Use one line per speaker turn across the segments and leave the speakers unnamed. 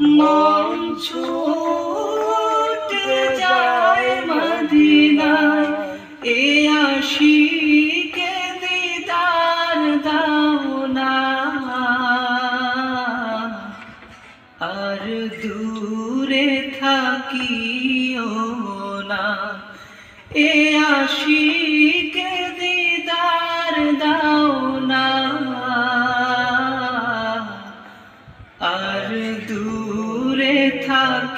মন ছুটে যায় মদিনায়। এ না আর দূরে থাকিও না। এ আশিকে দিদার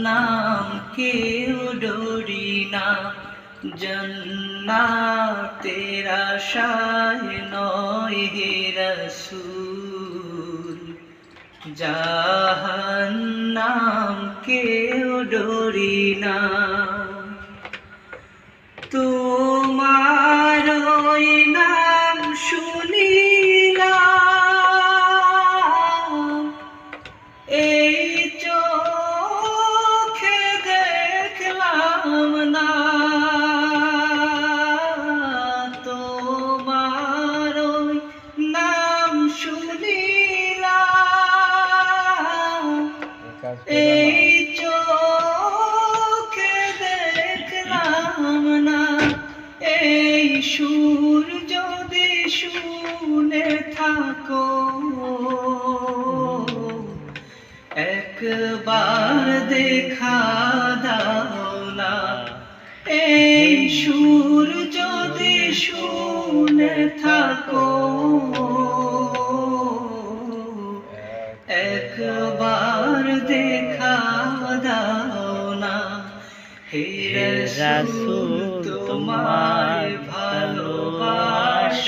জাহান্নাম কেউ ডরি না। জন্নাতের আশায় নয় হে রসুল। জাহান্নাম কেউ ডরি না। তোমার নাম শুনিলাম। এই সুর যদি শুনে থাকো। একবার দেখা দাও না। এই সুর যদি শুনে থাকো। একবার দেখা দাও না। হে রাসূল তোমায়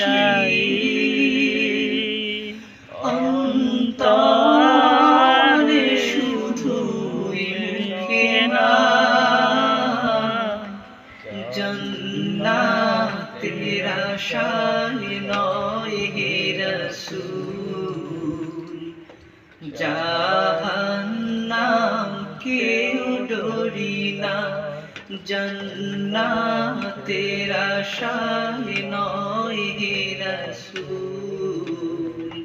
ভালোবাসি অন্তরে মুখে না, জন্নাতের নয় হে রসুল, জাহান্নাম কেউ ডরি না, জন্নাতের আশায় নয় হে রসুল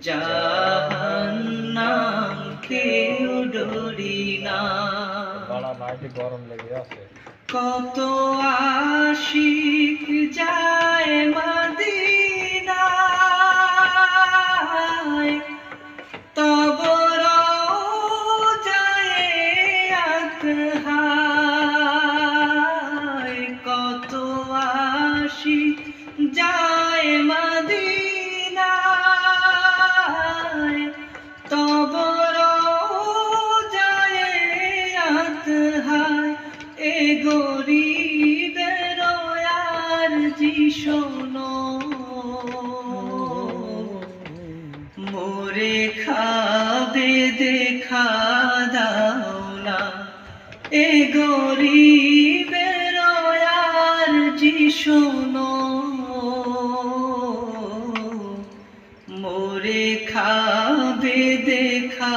জাহান্নাম কেউ ডরি না।
গরম লেগে আছে।
কত আশিক যায় মদিনায় শোনো। মোরে খাবে দেখা দাও না। এ গরিবের আর জি শোনো। মোরে খাবে দেখা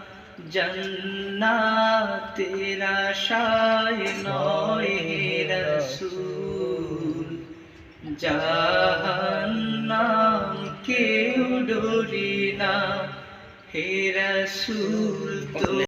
জন্নাতের আশায় নয় রসুল। জাহান্নাম কেউ ডরি না হে রসুল